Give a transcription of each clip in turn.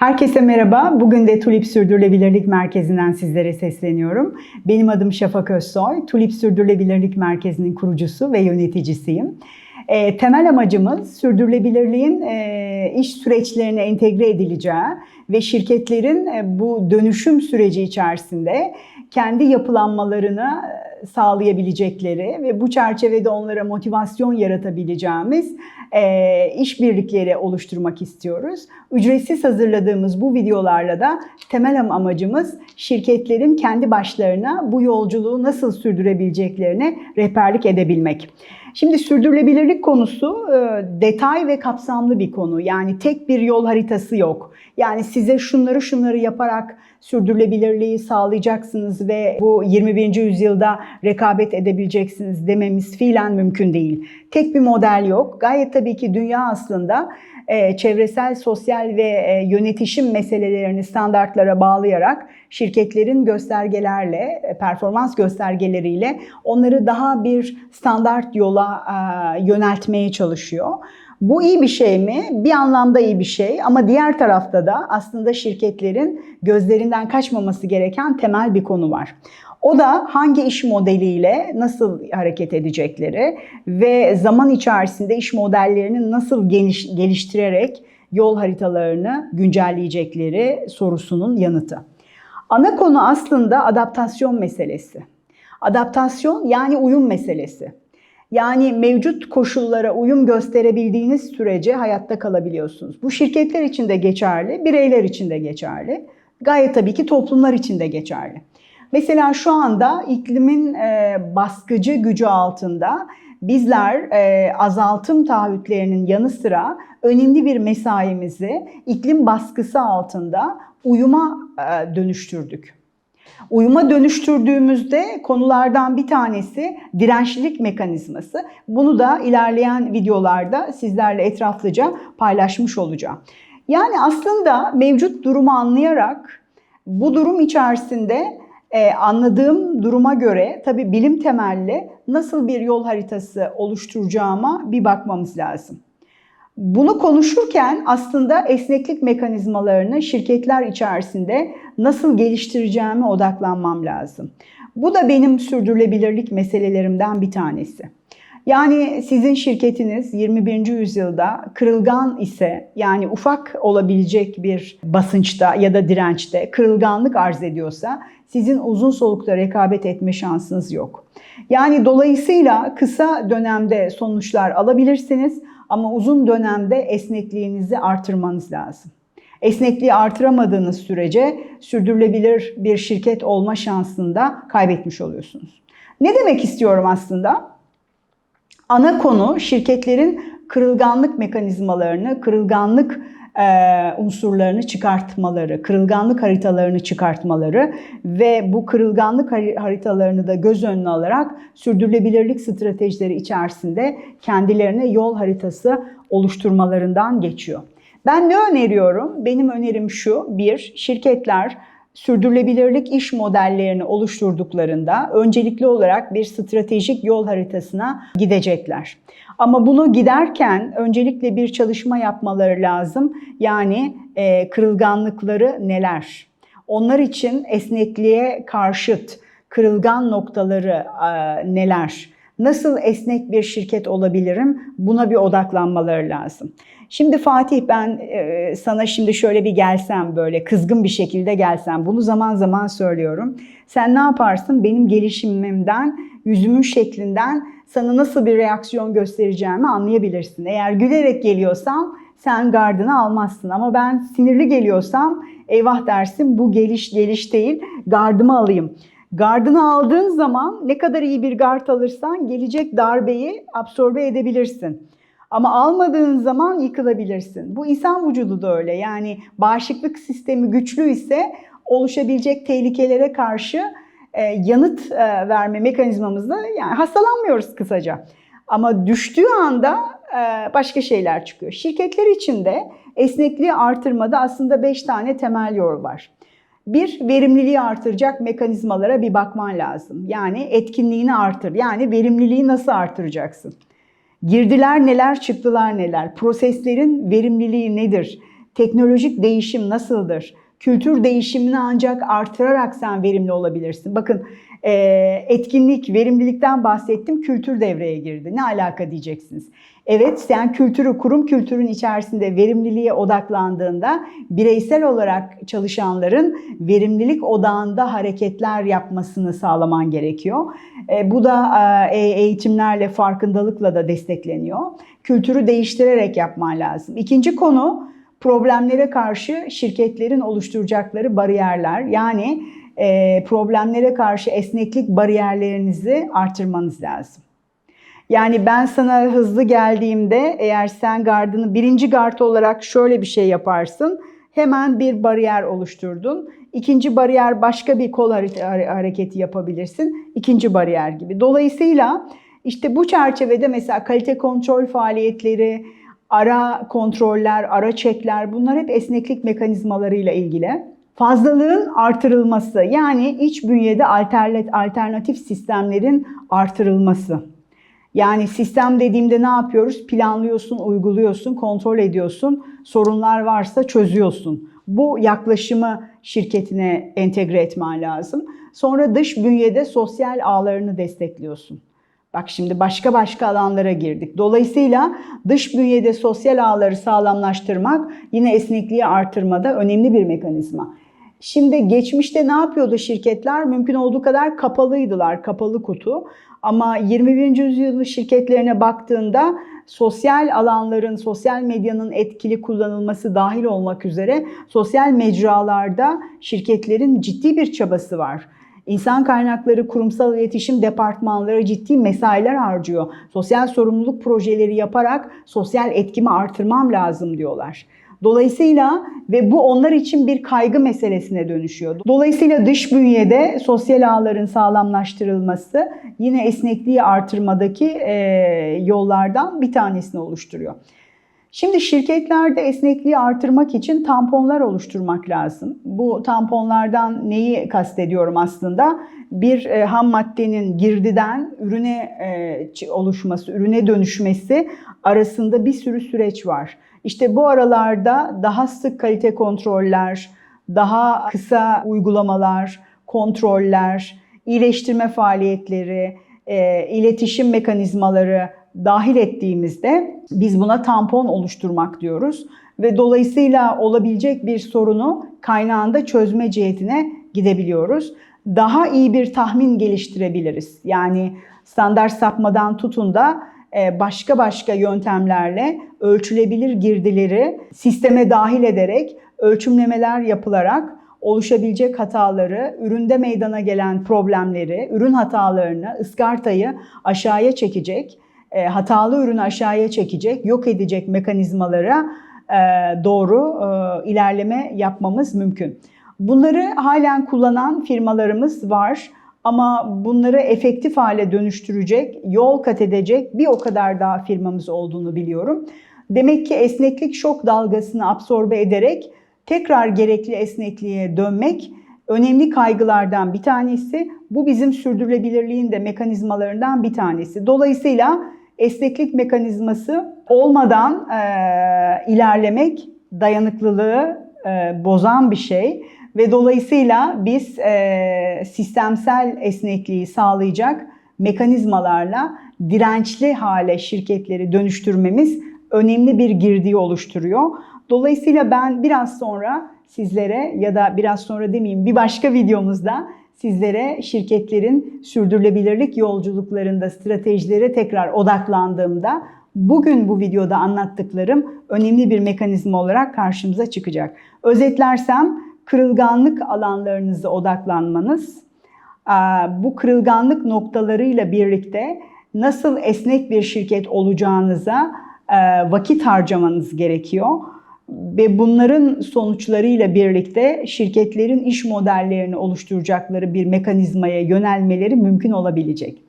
Herkese merhaba. Bugün de Tulip Sürdürülebilirlik Merkezi'nden sizlere sesleniyorum. Benim adım Şafak Özsoy. Tulip Sürdürülebilirlik Merkezi'nin kurucusu ve yöneticisiyim. E, temel amacımız sürdürülebilirliğin e, iş süreçlerine entegre edileceği ve şirketlerin e, bu dönüşüm süreci içerisinde kendi yapılanmalarını e, sağlayabilecekleri ve bu çerçevede onlara motivasyon yaratabileceğimiz e, işbirlikleri oluşturmak istiyoruz. Ücretsiz hazırladığımız bu videolarla da temel amacımız şirketlerin kendi başlarına bu yolculuğu nasıl sürdürebileceklerine rehberlik edebilmek. Şimdi sürdürülebilirlik konusu e, detay ve kapsamlı bir konu. Yani tek bir yol haritası yok. Yani size şunları şunları yaparak sürdürülebilirliği sağlayacaksınız ve bu 21. yüzyılda rekabet edebileceksiniz dememiz fiilen mümkün değil. Tek bir model yok. Gayet tabii ki dünya aslında e, çevresel, sosyal ve e, yönetişim meselelerini standartlara bağlayarak şirketlerin göstergelerle, e, performans göstergeleriyle onları daha bir standart yola e, yöneltmeye çalışıyor. Bu iyi bir şey mi? Bir anlamda iyi bir şey ama diğer tarafta da aslında şirketlerin gözlerinden kaçmaması gereken temel bir konu var. O da hangi iş modeliyle nasıl hareket edecekleri ve zaman içerisinde iş modellerini nasıl geniş, geliştirerek yol haritalarını güncelleyecekleri sorusunun yanıtı. Ana konu aslında adaptasyon meselesi. Adaptasyon yani uyum meselesi. Yani mevcut koşullara uyum gösterebildiğiniz sürece hayatta kalabiliyorsunuz. Bu şirketler için de geçerli, bireyler için de geçerli. Gayet tabii ki toplumlar için de geçerli. Mesela şu anda iklimin e, baskıcı gücü altında bizler e, azaltım taahhütlerinin yanı sıra önemli bir mesaimizi iklim baskısı altında uyuma e, dönüştürdük. Uyuma dönüştürdüğümüzde konulardan bir tanesi dirençlilik mekanizması. Bunu da ilerleyen videolarda sizlerle etraflıca paylaşmış olacağım. Yani aslında mevcut durumu anlayarak bu durum içerisinde e, anladığım duruma göre tabii bilim temelli nasıl bir yol haritası oluşturacağıma bir bakmamız lazım. Bunu konuşurken aslında esneklik mekanizmalarını şirketler içerisinde nasıl geliştireceğime odaklanmam lazım. Bu da benim sürdürülebilirlik meselelerimden bir tanesi. Yani sizin şirketiniz 21. yüzyılda kırılgan ise yani ufak olabilecek bir basınçta ya da dirençte kırılganlık arz ediyorsa sizin uzun solukta rekabet etme şansınız yok. Yani dolayısıyla kısa dönemde sonuçlar alabilirsiniz ama uzun dönemde esnekliğinizi artırmanız lazım. Esnekliği artıramadığınız sürece sürdürülebilir bir şirket olma şansını da kaybetmiş oluyorsunuz. Ne demek istiyorum aslında? Ana konu şirketlerin kırılganlık mekanizmalarını, kırılganlık unsurlarını çıkartmaları, kırılganlık haritalarını çıkartmaları ve bu kırılganlık haritalarını da göz önüne alarak sürdürülebilirlik stratejileri içerisinde kendilerine yol haritası oluşturmalarından geçiyor. Ben ne öneriyorum? Benim önerim şu. Bir, şirketler sürdürülebilirlik iş modellerini oluşturduklarında öncelikli olarak bir stratejik yol haritasına gidecekler. Ama bunu giderken öncelikle bir çalışma yapmaları lazım. Yani e, kırılganlıkları neler? Onlar için esnekliğe karşıt kırılgan noktaları e, neler? Nasıl esnek bir şirket olabilirim? Buna bir odaklanmaları lazım. Şimdi Fatih ben e, sana şimdi şöyle bir gelsem böyle kızgın bir şekilde gelsem bunu zaman zaman söylüyorum. Sen ne yaparsın? Benim gelişimimden, yüzümün şeklinden sana nasıl bir reaksiyon göstereceğimi anlayabilirsin. Eğer gülerek geliyorsam sen gardını almazsın ama ben sinirli geliyorsam eyvah dersin bu geliş geliş değil gardımı alayım. Gardını aldığın zaman ne kadar iyi bir gard alırsan gelecek darbeyi absorbe edebilirsin. Ama almadığın zaman yıkılabilirsin. Bu insan vücudu da öyle. Yani bağışıklık sistemi güçlü ise oluşabilecek tehlikelere karşı e, yanıt e, verme mekanizmamızda yani hastalanmıyoruz kısaca. Ama düştüğü anda e, başka şeyler çıkıyor. Şirketler için de esnekliği artırmada aslında 5 tane temel yol var. Bir, verimliliği artıracak mekanizmalara bir bakman lazım. Yani etkinliğini artır. Yani verimliliği nasıl artıracaksın? Girdiler neler, çıktılar neler? Proseslerin verimliliği nedir? Teknolojik değişim nasıldır? Kültür değişimini ancak artırarak sen verimli olabilirsin. Bakın e, etkinlik, verimlilikten bahsettim, kültür devreye girdi. Ne alaka diyeceksiniz. Evet sen kültürü, kurum kültürün içerisinde verimliliğe odaklandığında bireysel olarak çalışanların verimlilik odağında hareketler yapmasını sağlaman gerekiyor. E, bu da e, eğitimlerle, farkındalıkla da destekleniyor. Kültürü değiştirerek yapman lazım. İkinci konu problemlere karşı şirketlerin oluşturacakları bariyerler. Yani e, problemlere karşı esneklik bariyerlerinizi artırmanız lazım. Yani ben sana hızlı geldiğimde eğer sen gardını birinci gard olarak şöyle bir şey yaparsın. Hemen bir bariyer oluşturdun. İkinci bariyer başka bir kol hareketi yapabilirsin. İkinci bariyer gibi. Dolayısıyla işte bu çerçevede mesela kalite kontrol faaliyetleri, ara kontroller, ara çekler bunlar hep esneklik mekanizmalarıyla ilgili. Fazlalığın artırılması yani iç bünyede alternatif sistemlerin artırılması. Yani sistem dediğimde ne yapıyoruz? Planlıyorsun, uyguluyorsun, kontrol ediyorsun. Sorunlar varsa çözüyorsun. Bu yaklaşımı şirketine entegre etmen lazım. Sonra dış bünyede sosyal ağlarını destekliyorsun. Bak şimdi başka başka alanlara girdik. Dolayısıyla dış bünyede sosyal ağları sağlamlaştırmak yine esnekliği artırmada önemli bir mekanizma. Şimdi geçmişte ne yapıyordu şirketler? Mümkün olduğu kadar kapalıydılar, kapalı kutu. Ama 21. yüzyıl şirketlerine baktığında sosyal alanların, sosyal medyanın etkili kullanılması dahil olmak üzere sosyal mecralarda şirketlerin ciddi bir çabası var. İnsan kaynakları kurumsal iletişim departmanları ciddi mesailer harcıyor. Sosyal sorumluluk projeleri yaparak sosyal etkimi artırmam lazım diyorlar. Dolayısıyla ve bu onlar için bir kaygı meselesine dönüşüyor. Dolayısıyla dış bünyede sosyal ağların sağlamlaştırılması yine esnekliği artırmadaki e, yollardan bir tanesini oluşturuyor. Şimdi şirketlerde esnekliği artırmak için tamponlar oluşturmak lazım. Bu tamponlardan neyi kastediyorum aslında? Bir e, ham maddenin girdiden ürüne e, oluşması, ürüne dönüşmesi arasında bir sürü süreç var. İşte bu aralarda daha sık kalite kontroller, daha kısa uygulamalar, kontroller, iyileştirme faaliyetleri, e, iletişim mekanizmaları dahil ettiğimizde biz buna tampon oluşturmak diyoruz ve dolayısıyla olabilecek bir sorunu kaynağında çözme cihetine gidebiliyoruz. Daha iyi bir tahmin geliştirebiliriz. Yani standart sapmadan tutun da e, başka başka yöntemlerle ölçülebilir girdileri sisteme dahil ederek ölçümlemeler yapılarak oluşabilecek hataları, üründe meydana gelen problemleri, ürün hatalarını, ıskartayı aşağıya çekecek, e, hatalı ürünü aşağıya çekecek, yok edecek mekanizmalara e, doğru ilerleme yapmamız mümkün. Bunları halen kullanan firmalarımız var. Ama bunları efektif hale dönüştürecek, yol kat edecek bir o kadar daha firmamız olduğunu biliyorum. Demek ki esneklik şok dalgasını absorbe ederek tekrar gerekli esnekliğe dönmek önemli kaygılardan bir tanesi. Bu bizim sürdürülebilirliğin de mekanizmalarından bir tanesi. Dolayısıyla esneklik mekanizması olmadan e, ilerlemek dayanıklılığı e, bozan bir şey. Ve dolayısıyla biz e, sistemsel esnekliği sağlayacak mekanizmalarla dirençli hale şirketleri dönüştürmemiz önemli bir girdiği oluşturuyor. Dolayısıyla ben biraz sonra sizlere ya da biraz sonra demeyeyim bir başka videomuzda sizlere şirketlerin sürdürülebilirlik yolculuklarında stratejilere tekrar odaklandığımda bugün bu videoda anlattıklarım önemli bir mekanizma olarak karşımıza çıkacak. Özetlersem kırılganlık alanlarınıza odaklanmanız, bu kırılganlık noktalarıyla birlikte nasıl esnek bir şirket olacağınıza vakit harcamanız gerekiyor. Ve bunların sonuçlarıyla birlikte şirketlerin iş modellerini oluşturacakları bir mekanizmaya yönelmeleri mümkün olabilecek.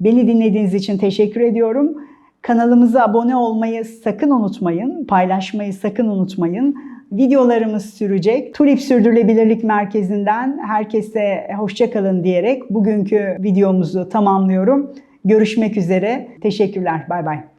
Beni dinlediğiniz için teşekkür ediyorum. Kanalımıza abone olmayı sakın unutmayın, paylaşmayı sakın unutmayın videolarımız sürecek. Tulip Sürdürülebilirlik Merkezi'nden herkese hoşçakalın diyerek bugünkü videomuzu tamamlıyorum. Görüşmek üzere. Teşekkürler. Bay bay.